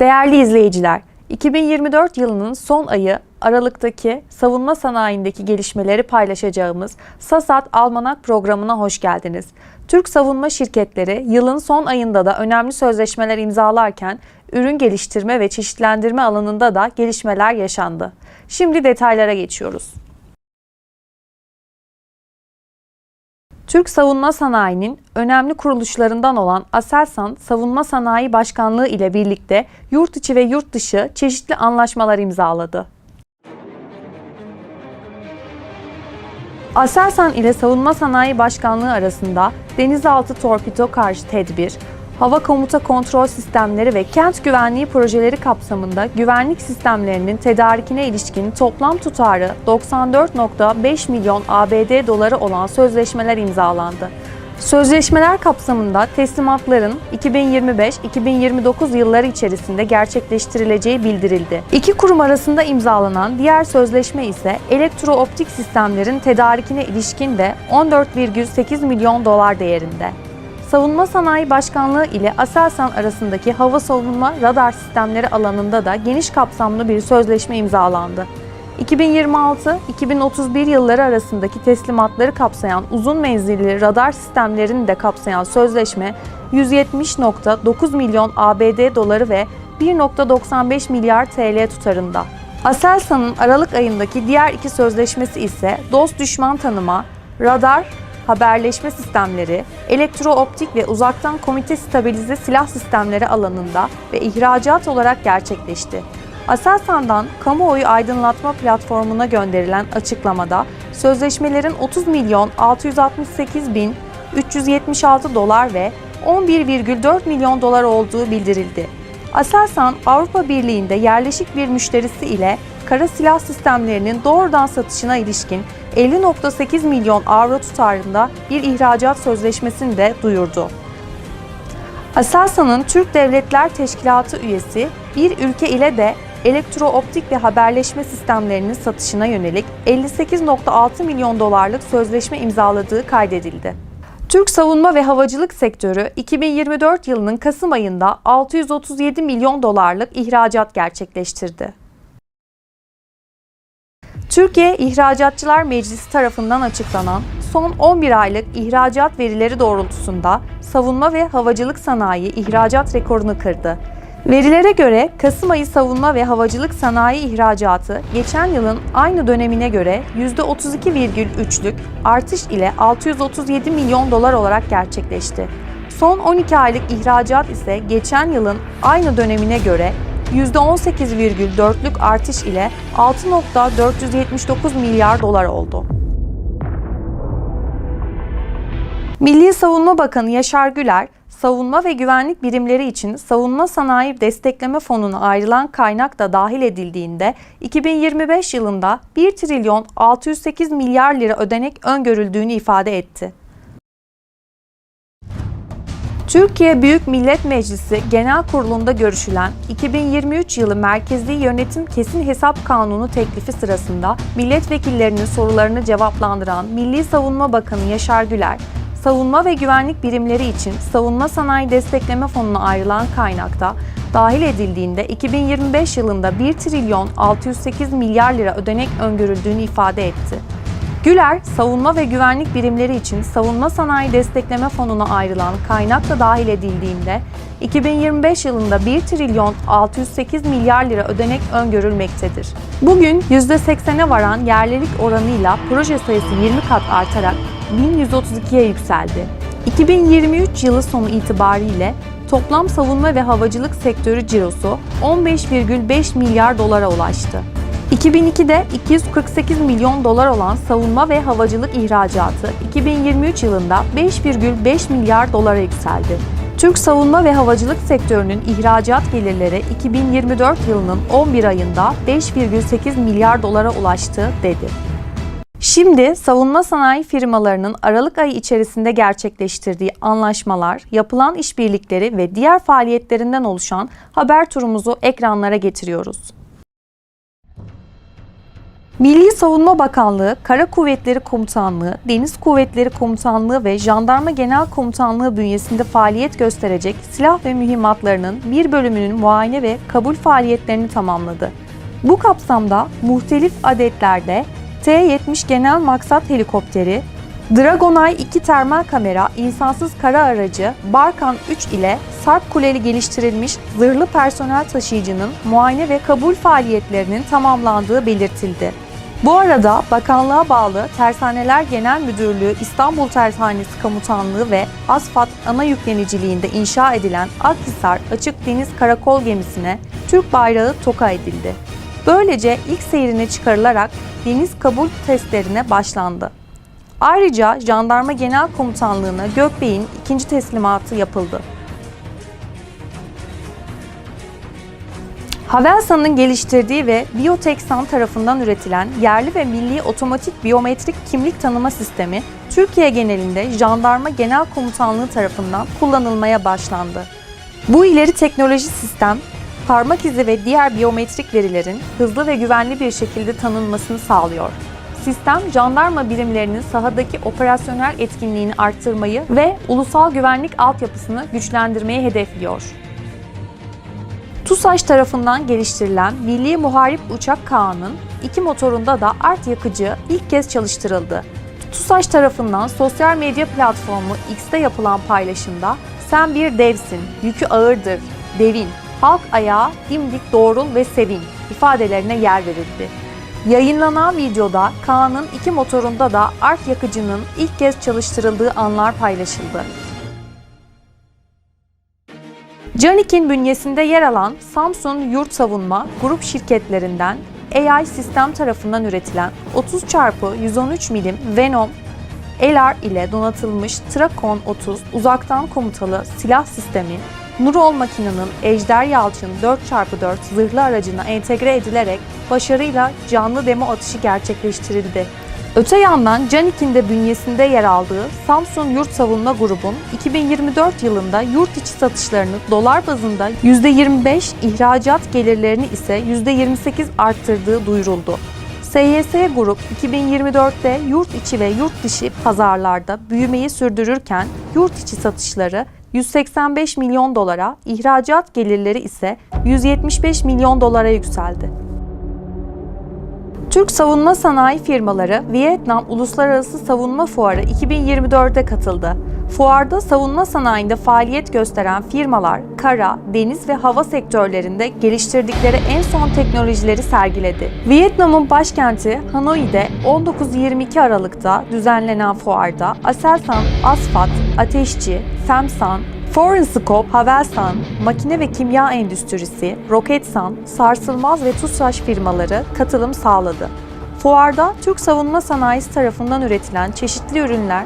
Değerli izleyiciler, 2024 yılının son ayı Aralık'taki savunma sanayindeki gelişmeleri paylaşacağımız Sasat Almanak programına hoş geldiniz. Türk savunma şirketleri yılın son ayında da önemli sözleşmeler imzalarken ürün geliştirme ve çeşitlendirme alanında da gelişmeler yaşandı. Şimdi detaylara geçiyoruz. Türk savunma sanayinin önemli kuruluşlarından olan Aselsan Savunma Sanayi Başkanlığı ile birlikte yurt içi ve yurt dışı çeşitli anlaşmalar imzaladı. Aselsan ile Savunma Sanayi Başkanlığı arasında denizaltı torpido karşı tedbir, hava komuta kontrol sistemleri ve kent güvenliği projeleri kapsamında güvenlik sistemlerinin tedarikine ilişkin toplam tutarı 94.5 milyon ABD doları olan sözleşmeler imzalandı. Sözleşmeler kapsamında teslimatların 2025-2029 yılları içerisinde gerçekleştirileceği bildirildi. İki kurum arasında imzalanan diğer sözleşme ise elektrooptik sistemlerin tedarikine ilişkin de 14,8 milyon dolar değerinde. Savunma Sanayi Başkanlığı ile Aselsan arasındaki hava savunma radar sistemleri alanında da geniş kapsamlı bir sözleşme imzalandı. 2026-2031 yılları arasındaki teslimatları kapsayan uzun menzilli radar sistemlerini de kapsayan sözleşme 170.9 milyon ABD doları ve 1.95 milyar TL tutarında. Aselsan'ın Aralık ayındaki diğer iki sözleşmesi ise dost düşman tanıma, radar, haberleşme sistemleri, elektrooptik ve uzaktan komite stabilize silah sistemleri alanında ve ihracat olarak gerçekleşti. Aselsan'dan kamuoyu aydınlatma platformuna gönderilen açıklamada sözleşmelerin 30 milyon 668 bin 376 dolar ve 11,4 milyon dolar olduğu bildirildi. Aselsan Avrupa Birliği'nde yerleşik bir müşterisi ile kara silah sistemlerinin doğrudan satışına ilişkin 50.8 milyon avro tutarında bir ihracat sözleşmesini de duyurdu. Aselsan'ın Türk Devletler Teşkilatı üyesi bir ülke ile de elektrooptik ve haberleşme sistemlerinin satışına yönelik 58.6 milyon dolarlık sözleşme imzaladığı kaydedildi. Türk savunma ve havacılık sektörü 2024 yılının Kasım ayında 637 milyon dolarlık ihracat gerçekleştirdi. Türkiye İhracatçılar Meclisi tarafından açıklanan son 11 aylık ihracat verileri doğrultusunda savunma ve havacılık sanayi ihracat rekorunu kırdı. Verilere göre Kasım ayı savunma ve havacılık sanayi ihracatı geçen yılın aynı dönemine göre %32,3'lük artış ile 637 milyon dolar olarak gerçekleşti. Son 12 aylık ihracat ise geçen yılın aynı dönemine göre %18,4'lük artış ile 6.479 milyar dolar oldu. Milli Savunma Bakanı Yaşar Güler, savunma ve güvenlik birimleri için Savunma Sanayi Destekleme Fonu'na ayrılan kaynak da dahil edildiğinde 2025 yılında 1 trilyon 608 milyar lira ödenek öngörüldüğünü ifade etti. Türkiye Büyük Millet Meclisi Genel Kurulu'nda görüşülen 2023 yılı Merkezi Yönetim Kesin Hesap Kanunu teklifi sırasında milletvekillerinin sorularını cevaplandıran Milli Savunma Bakanı Yaşar Güler, savunma ve güvenlik birimleri için Savunma Sanayi Destekleme Fonu'na ayrılan kaynakta dahil edildiğinde 2025 yılında 1 trilyon 608 milyar lira ödenek öngörüldüğünü ifade etti. Güler, savunma ve güvenlik birimleri için Savunma Sanayi Destekleme Fonu'na ayrılan kaynak da dahil edildiğinde 2025 yılında 1 trilyon 608 milyar lira ödenek öngörülmektedir. Bugün %80'e varan yerlilik oranıyla proje sayısı 20 kat artarak 1132'ye yükseldi. 2023 yılı sonu itibariyle toplam savunma ve havacılık sektörü cirosu 15,5 milyar dolara ulaştı. 2002'de 248 milyon dolar olan savunma ve havacılık ihracatı 2023 yılında 5,5 milyar dolara yükseldi. Türk savunma ve havacılık sektörünün ihracat gelirleri 2024 yılının 11 ayında 5,8 milyar dolara ulaştı dedi. Şimdi savunma sanayi firmalarının Aralık ayı içerisinde gerçekleştirdiği anlaşmalar, yapılan işbirlikleri ve diğer faaliyetlerinden oluşan haber turumuzu ekranlara getiriyoruz. Milli Savunma Bakanlığı, Kara Kuvvetleri Komutanlığı, Deniz Kuvvetleri Komutanlığı ve Jandarma Genel Komutanlığı bünyesinde faaliyet gösterecek silah ve mühimmatlarının bir bölümünün muayene ve kabul faaliyetlerini tamamladı. Bu kapsamda muhtelif adetlerde T-70 Genel Maksat Helikopteri, Dragonay 2 termal kamera, insansız kara aracı, Barkan 3 ile Sarp Kuleli geliştirilmiş zırhlı personel taşıyıcının muayene ve kabul faaliyetlerinin tamamlandığı belirtildi. Bu arada bakanlığa bağlı Tersaneler Genel Müdürlüğü İstanbul Tersanesi Komutanlığı ve ASFAD ana yükleniciliğinde inşa edilen Akhisar Açık Deniz Karakol gemisine Türk bayrağı toka edildi. Böylece ilk seyrine çıkarılarak deniz kabul testlerine başlandı. Ayrıca Jandarma Genel Komutanlığı'na Gökbey'in ikinci teslimatı yapıldı. Havelsan'ın geliştirdiği ve Bioteksan tarafından üretilen yerli ve milli otomatik biyometrik kimlik tanıma sistemi Türkiye genelinde Jandarma Genel Komutanlığı tarafından kullanılmaya başlandı. Bu ileri teknoloji sistem, parmak izi ve diğer biyometrik verilerin hızlı ve güvenli bir şekilde tanınmasını sağlıyor. Sistem, jandarma birimlerinin sahadaki operasyonel etkinliğini arttırmayı ve ulusal güvenlik altyapısını güçlendirmeyi hedefliyor. TUSAŞ tarafından geliştirilen Milli Muharip Uçak Kağan'ın iki motorunda da art yakıcı ilk kez çalıştırıldı. TUSAŞ tarafından sosyal medya platformu X'te yapılan paylaşımda sen bir devsin, yükü ağırdır, devin, halk ayağı dimdik doğrul ve sevin ifadelerine yer verildi. Yayınlanan videoda Kaan'ın iki motorunda da art yakıcının ilk kez çalıştırıldığı anlar paylaşıldı. Canik'in bünyesinde yer alan Samsun Yurt Savunma grup şirketlerinden AI Sistem tarafından üretilen 30 x 113 milim Venom LR ile donatılmış Trakon 30 uzaktan komutalı silah sistemi Nurol makinenin Ejder Yalçın 4x4 zırhlı aracına entegre edilerek başarıyla canlı demo atışı gerçekleştirildi. Öte yandan Canik'in de bünyesinde yer aldığı Samsun Yurt Savunma Grubu'nun 2024 yılında yurt içi satışlarını dolar bazında %25, ihracat gelirlerini ise %28 arttırdığı duyuruldu. SYS Grup 2024'te yurt içi ve yurt dışı pazarlarda büyümeyi sürdürürken yurt içi satışları 185 milyon dolara, ihracat gelirleri ise 175 milyon dolara yükseldi. Türk savunma sanayi firmaları Vietnam Uluslararası Savunma Fuarı 2024'e katıldı. Fuarda savunma sanayinde faaliyet gösteren firmalar kara, deniz ve hava sektörlerinde geliştirdikleri en son teknolojileri sergiledi. Vietnam'ın başkenti Hanoi'de 19-22 Aralık'ta düzenlenen fuarda Aselsan, Asfat, Ateşçi, Femsan, Forenscope, Havelsan, makine ve kimya endüstrisi, Roketsan, sarsılmaz ve TUSAŞ firmaları katılım sağladı. Fuarda Türk savunma sanayisi tarafından üretilen çeşitli ürünler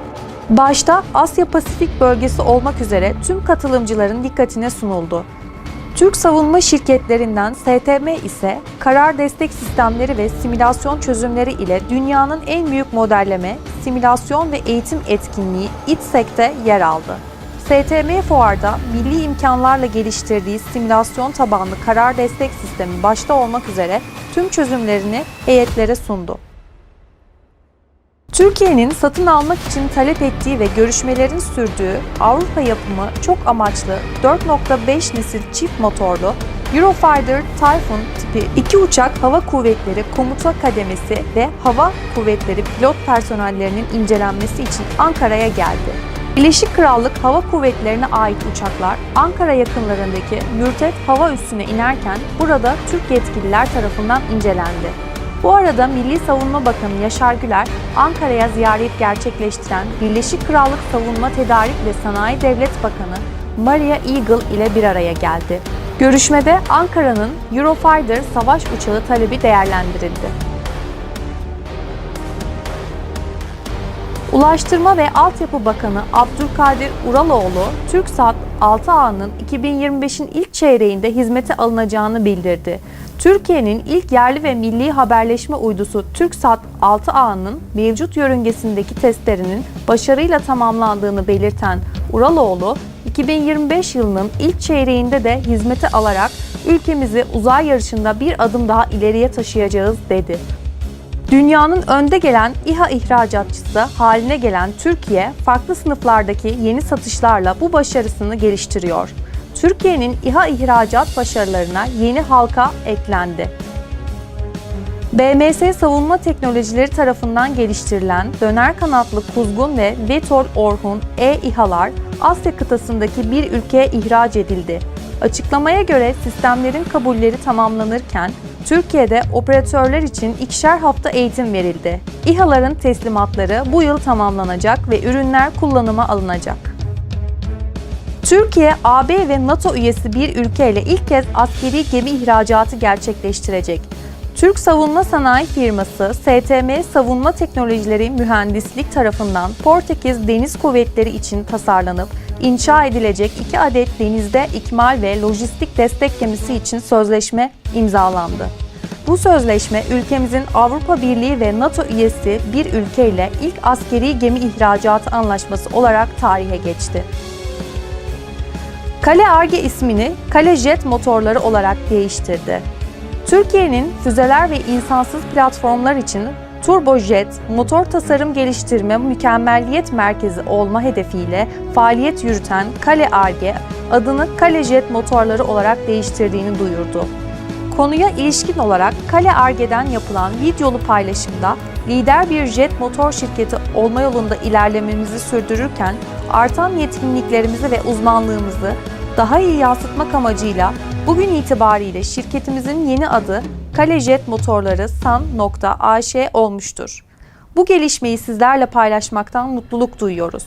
başta Asya Pasifik bölgesi olmak üzere tüm katılımcıların dikkatine sunuldu. Türk savunma şirketlerinden STM ise karar destek sistemleri ve simülasyon çözümleri ile dünyanın en büyük modelleme, simülasyon ve eğitim etkinliği İTSEK'te yer aldı. STM Fuar'da milli imkanlarla geliştirdiği simülasyon tabanlı karar destek sistemi başta olmak üzere tüm çözümlerini heyetlere sundu. Türkiye'nin satın almak için talep ettiği ve görüşmelerin sürdüğü Avrupa yapımı çok amaçlı 4.5 nesil çift motorlu Eurofighter Typhoon tipi iki uçak hava kuvvetleri komuta kademesi ve hava kuvvetleri pilot personellerinin incelenmesi için Ankara'ya geldi. Birleşik Krallık Hava Kuvvetleri'ne ait uçaklar Ankara yakınlarındaki Mürtet Hava Üssü'ne inerken burada Türk yetkililer tarafından incelendi. Bu arada Milli Savunma Bakanı Yaşar Güler, Ankara'ya ziyaret gerçekleştiren Birleşik Krallık Savunma Tedarik ve Sanayi Devlet Bakanı Maria Eagle ile bir araya geldi. Görüşmede Ankara'nın Eurofighter savaş uçağı talebi değerlendirildi. Ulaştırma ve Altyapı Bakanı Abdülkadir Uraloğlu, TürkSat 6A'nın 2025'in ilk çeyreğinde hizmete alınacağını bildirdi. Türkiye'nin ilk yerli ve milli haberleşme uydusu TürkSat 6A'nın mevcut yörüngesindeki testlerinin başarıyla tamamlandığını belirten Uraloğlu, 2025 yılının ilk çeyreğinde de hizmete alarak ülkemizi uzay yarışında bir adım daha ileriye taşıyacağız dedi. Dünyanın önde gelen İHA ihracatçısı haline gelen Türkiye, farklı sınıflardaki yeni satışlarla bu başarısını geliştiriyor. Türkiye'nin İHA ihracat başarılarına yeni halka eklendi. BMS Savunma Teknolojileri tarafından geliştirilen döner kanatlı Kuzgun ve Vetol Orhun E İHA'lar Asya kıtasındaki bir ülkeye ihraç edildi. Açıklamaya göre sistemlerin kabulleri tamamlanırken Türkiye'de operatörler için ikişer hafta eğitim verildi. İHA'ların teslimatları bu yıl tamamlanacak ve ürünler kullanıma alınacak. Türkiye, AB ve NATO üyesi bir ülkeyle ilk kez askeri gemi ihracatı gerçekleştirecek. Türk Savunma Sanayi Firması STM Savunma Teknolojileri Mühendislik tarafından Portekiz Deniz Kuvvetleri için tasarlanıp inşa edilecek iki adet denizde ikmal ve lojistik destek gemisi için sözleşme imzalandı. Bu sözleşme ülkemizin Avrupa Birliği ve NATO üyesi bir ülkeyle ilk askeri gemi ihracatı anlaşması olarak tarihe geçti. Kale Arge ismini Kale Jet motorları olarak değiştirdi. Türkiye'nin füzeler ve insansız platformlar için Turbojet motor tasarım geliştirme mükemmelliyet merkezi olma hedefiyle faaliyet yürüten Kale Arge adını Kale Jet motorları olarak değiştirdiğini duyurdu. Konuya ilişkin olarak Kale Arge'den yapılan videolu paylaşımda lider bir jet motor şirketi olma yolunda ilerlememizi sürdürürken artan yetkinliklerimizi ve uzmanlığımızı daha iyi yansıtmak amacıyla bugün itibariyle şirketimizin yeni adı Kale Jet Motorları San.AŞ olmuştur. Bu gelişmeyi sizlerle paylaşmaktan mutluluk duyuyoruz.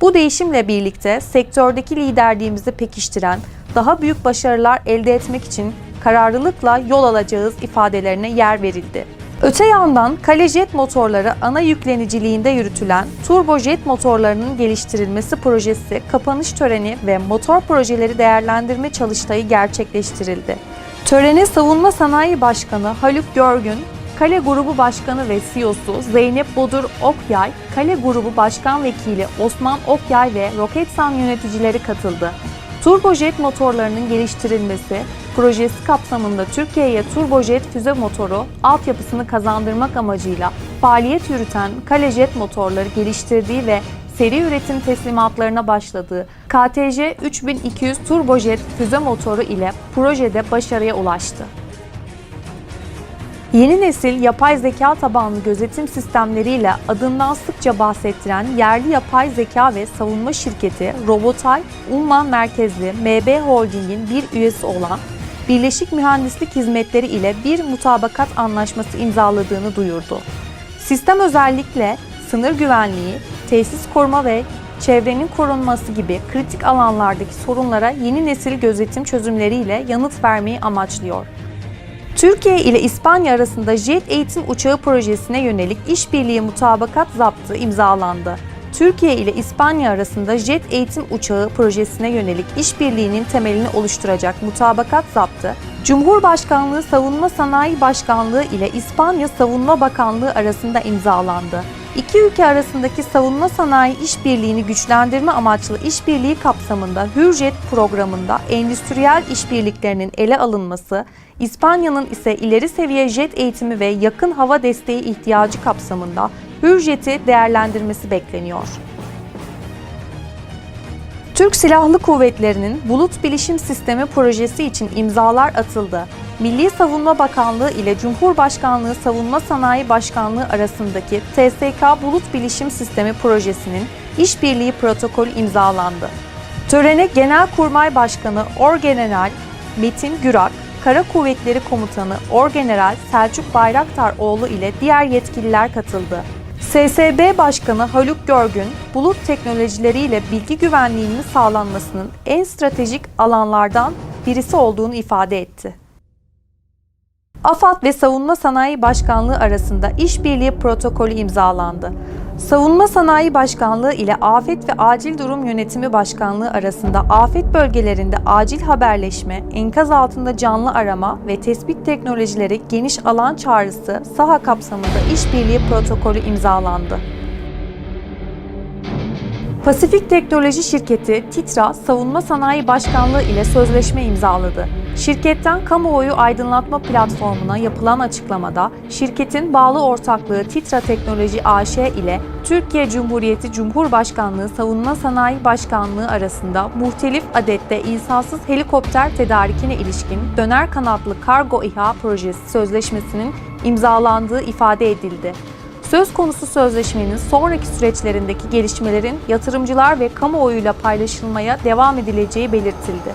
Bu değişimle birlikte sektördeki liderliğimizi pekiştiren, daha büyük başarılar elde etmek için kararlılıkla yol alacağız ifadelerine yer verildi. Öte yandan Kalejet motorları ana yükleniciliğinde yürütülen turbojet motorlarının geliştirilmesi projesi kapanış töreni ve motor projeleri değerlendirme çalıştayı gerçekleştirildi. Törene Savunma Sanayi Başkanı Haluk Görgün, Kale Grubu Başkanı ve CEO'su Zeynep Bodur Okyay, Kale Grubu Başkan Vekili Osman Okyay ve Roketsan yöneticileri katıldı. Turbojet motorlarının geliştirilmesi projesi kapsamında Türkiye'ye turbojet füze motoru altyapısını kazandırmak amacıyla faaliyet yürüten Kalejet motorları geliştirdiği ve seri üretim teslimatlarına başladığı KTC 3200 turbojet füze motoru ile projede başarıya ulaştı. Yeni nesil yapay zeka tabanlı gözetim sistemleriyle adından sıkça bahsettiren yerli yapay zeka ve savunma şirketi Robotay, Umman merkezli MB Holding'in bir üyesi olan Birleşik Mühendislik Hizmetleri ile bir mutabakat anlaşması imzaladığını duyurdu. Sistem özellikle sınır güvenliği, tesis koruma ve çevrenin korunması gibi kritik alanlardaki sorunlara yeni nesil gözetim çözümleriyle yanıt vermeyi amaçlıyor. Türkiye ile İspanya arasında jet eğitim uçağı projesine yönelik işbirliği mutabakat zaptı imzalandı. Türkiye ile İspanya arasında jet eğitim uçağı projesine yönelik işbirliğinin temelini oluşturacak mutabakat zaptı, Cumhurbaşkanlığı Savunma Sanayi Başkanlığı ile İspanya Savunma Bakanlığı arasında imzalandı. İki ülke arasındaki savunma sanayi işbirliğini güçlendirme amaçlı işbirliği kapsamında Hürjet programında endüstriyel işbirliklerinin ele alınması, İspanya'nın ise ileri seviye jet eğitimi ve yakın hava desteği ihtiyacı kapsamında Hürjet'i değerlendirmesi bekleniyor. Türk Silahlı Kuvvetleri'nin Bulut Bilişim Sistemi projesi için imzalar atıldı. Milli Savunma Bakanlığı ile Cumhurbaşkanlığı Savunma Sanayi Başkanlığı arasındaki TSK Bulut Bilişim Sistemi projesinin işbirliği protokolü imzalandı. Törene Genelkurmay Başkanı Orgeneral Metin Gürak, Kara Kuvvetleri Komutanı Orgeneral Selçuk Bayraktaroğlu ile diğer yetkililer katıldı. SSB Başkanı Haluk Görgün, bulut teknolojileriyle bilgi güvenliğinin sağlanmasının en stratejik alanlardan birisi olduğunu ifade etti. AFAD ve Savunma Sanayi Başkanlığı arasında işbirliği protokolü imzalandı. Savunma Sanayi Başkanlığı ile Afet ve Acil Durum Yönetimi Başkanlığı arasında afet bölgelerinde acil haberleşme, enkaz altında canlı arama ve tespit teknolojileri geniş alan çağrısı saha kapsamında işbirliği protokolü imzalandı. Pasifik Teknoloji Şirketi Titra Savunma Sanayi Başkanlığı ile sözleşme imzaladı. Şirketten kamuoyu aydınlatma platformuna yapılan açıklamada şirketin bağlı ortaklığı Titra Teknoloji AŞ ile Türkiye Cumhuriyeti Cumhurbaşkanlığı Savunma Sanayi Başkanlığı arasında muhtelif adette insansız helikopter tedarikine ilişkin döner kanatlı kargo İHA projesi sözleşmesinin imzalandığı ifade edildi. Söz konusu sözleşmenin sonraki süreçlerindeki gelişmelerin yatırımcılar ve kamuoyuyla paylaşılmaya devam edileceği belirtildi.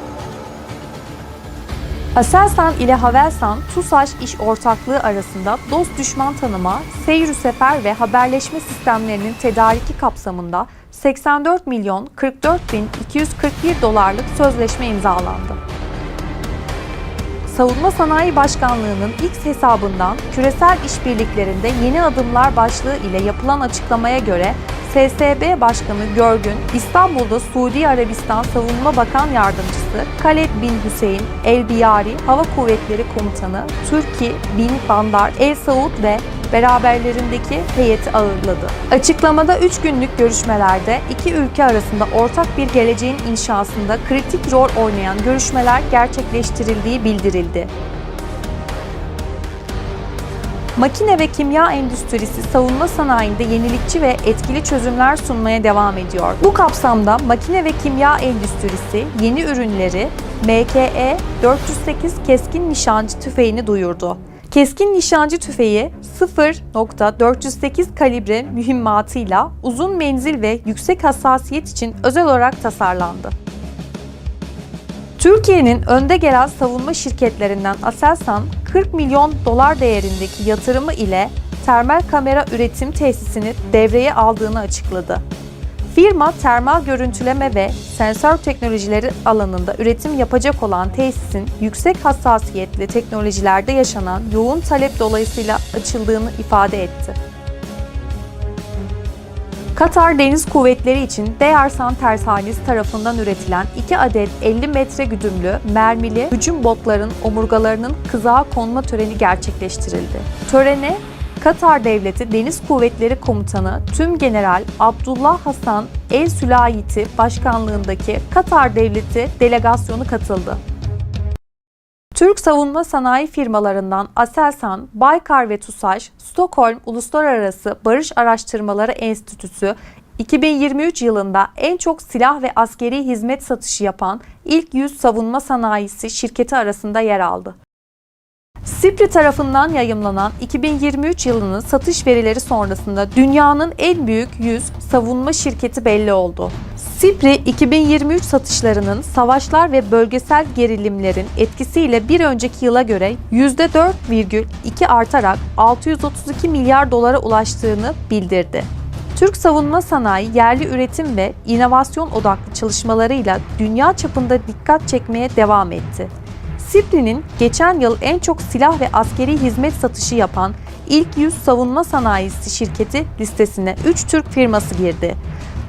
Aselsan ile Havelsan, TUSAŞ iş ortaklığı arasında dost düşman tanıma, seyir sefer ve haberleşme sistemlerinin tedariki kapsamında 84 milyon 44 bin 241 dolarlık sözleşme imzalandı. Savunma Sanayi Başkanlığı'nın X hesabından küresel işbirliklerinde yeni adımlar başlığı ile yapılan açıklamaya göre SSB Başkanı Görgün, İstanbul'da Suudi Arabistan Savunma Bakan Yardımcısı Khaled bin Hüseyin El Biyari Hava Kuvvetleri Komutanı Türki bin Bandar El Saud ve beraberlerindeki heyeti ağırladı. Açıklamada 3 günlük görüşmelerde iki ülke arasında ortak bir geleceğin inşasında kritik rol oynayan görüşmeler gerçekleştirildiği bildirildi. Makine ve kimya endüstrisi savunma sanayinde yenilikçi ve etkili çözümler sunmaya devam ediyor. Bu kapsamda makine ve kimya endüstrisi yeni ürünleri MKE 408 keskin nişancı tüfeğini duyurdu. Keskin nişancı tüfeği 0.408 kalibre mühimmatıyla uzun menzil ve yüksek hassasiyet için özel olarak tasarlandı. Türkiye'nin önde gelen savunma şirketlerinden Aselsan, 40 milyon dolar değerindeki yatırımı ile termal kamera üretim tesisini devreye aldığını açıkladı. Firma termal görüntüleme ve sensör teknolojileri alanında üretim yapacak olan tesisin yüksek hassasiyetli teknolojilerde yaşanan yoğun talep dolayısıyla açıldığını ifade etti. Katar Deniz Kuvvetleri için Deyarsan Tersanesi tarafından üretilen 2 adet 50 metre güdümlü mermili hücum botların omurgalarının kızağa konma töreni gerçekleştirildi. Törene Katar Devleti Deniz Kuvvetleri Komutanı Tüm General Abdullah Hasan El Sülayiti başkanlığındaki Katar Devleti delegasyonu katıldı. Türk savunma sanayi firmalarından Aselsan, Baykar ve TUSAŞ, Stockholm Uluslararası Barış Araştırmaları Enstitüsü 2023 yılında en çok silah ve askeri hizmet satışı yapan ilk 100 savunma sanayisi şirketi arasında yer aldı. SIPRI tarafından yayımlanan 2023 yılının satış verileri sonrasında dünyanın en büyük 100 savunma şirketi belli oldu. SIPRI 2023 satışlarının savaşlar ve bölgesel gerilimlerin etkisiyle bir önceki yıla göre %4,2 artarak 632 milyar dolara ulaştığını bildirdi. Türk savunma sanayi yerli üretim ve inovasyon odaklı çalışmalarıyla dünya çapında dikkat çekmeye devam etti. SIPRI'nin geçen yıl en çok silah ve askeri hizmet satışı yapan ilk 100 savunma sanayisi şirketi listesine 3 Türk firması girdi.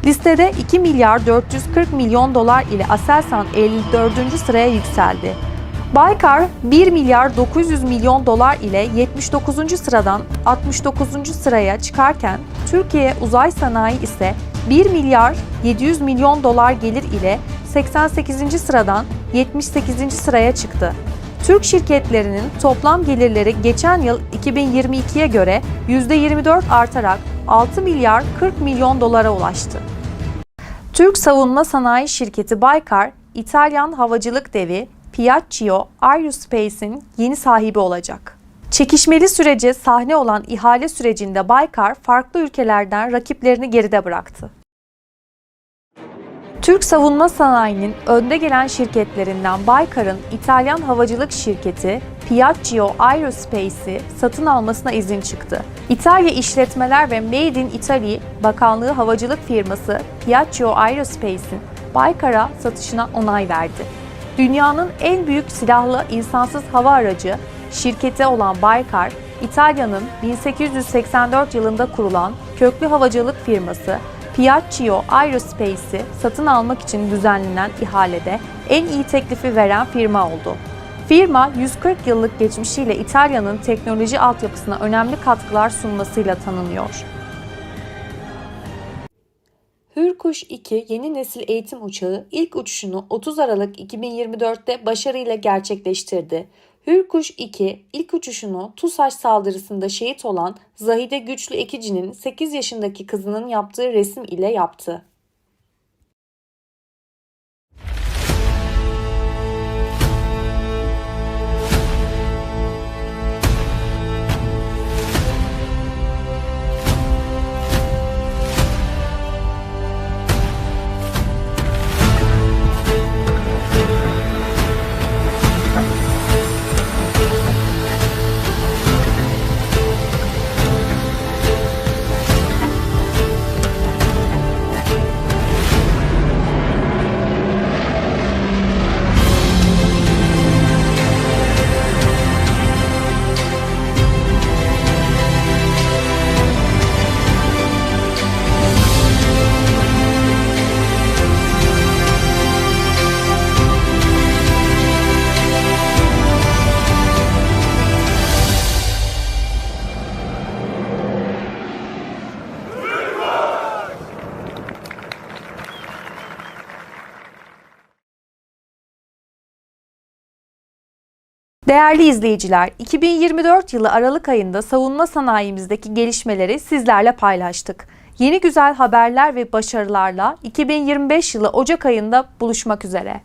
Listede 2 milyar 440 milyon dolar ile Aselsan 54. sıraya yükseldi. Baykar 1 milyar 900 milyon dolar ile 79. sıradan 69. sıraya çıkarken Türkiye Uzay Sanayi ise 1 milyar 700 milyon dolar gelir ile 88. sıradan 78. sıraya çıktı. Türk şirketlerinin toplam gelirleri geçen yıl 2022'ye göre %24 artarak 6 milyar 40 milyon dolara ulaştı. Türk savunma sanayi şirketi Baykar, İtalyan havacılık devi Piaggio Aerospace'in yeni sahibi olacak. Çekişmeli sürece sahne olan ihale sürecinde Baykar farklı ülkelerden rakiplerini geride bıraktı. Türk savunma sanayinin önde gelen şirketlerinden Baykar'ın İtalyan havacılık şirketi Piaggio Aerospace'i satın almasına izin çıktı. İtalya İşletmeler ve Made in Italy Bakanlığı havacılık firması Piaggio Aerospace'in Baykar'a satışına onay verdi. Dünyanın en büyük silahlı insansız hava aracı şirketi olan Baykar, İtalya'nın 1884 yılında kurulan köklü havacılık firması Piaggio Aerospace'i satın almak için düzenlenen ihalede en iyi teklifi veren firma oldu. Firma 140 yıllık geçmişiyle İtalya'nın teknoloji altyapısına önemli katkılar sunmasıyla tanınıyor. Hürkuş 2 yeni nesil eğitim uçağı ilk uçuşunu 30 Aralık 2024'te başarıyla gerçekleştirdi. Hürkuş 2 ilk uçuşunu TUSAŞ saldırısında şehit olan Zahide Güçlü Ekici'nin 8 yaşındaki kızının yaptığı resim ile yaptı. Değerli izleyiciler, 2024 yılı Aralık ayında savunma sanayimizdeki gelişmeleri sizlerle paylaştık. Yeni güzel haberler ve başarılarla 2025 yılı Ocak ayında buluşmak üzere.